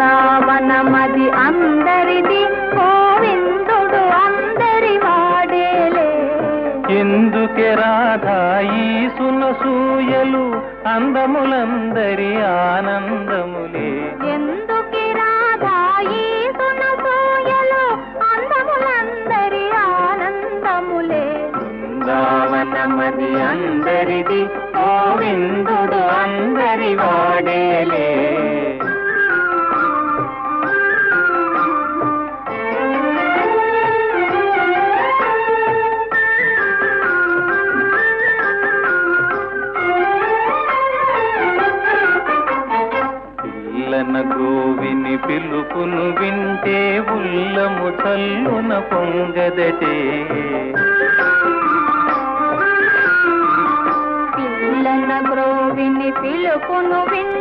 బృందావనమది అందరిది గోవిందుడు అందరి వాడేలే. ఎందుకే రాధా ఈ సునసూయలు అందములందరి ఆనందములే. ఎందుకి రాధా ఈ సునసూయలు అందములందరి ఆనందములే. బృందావనమది అందరిది గోవిందుడు అందరి వాడేలే తన గోవిని పిలుపును వింటే ఉల్లము చల్లున పొంగదటే. పిల్లన గ్రోవిని పిలుపును వింటే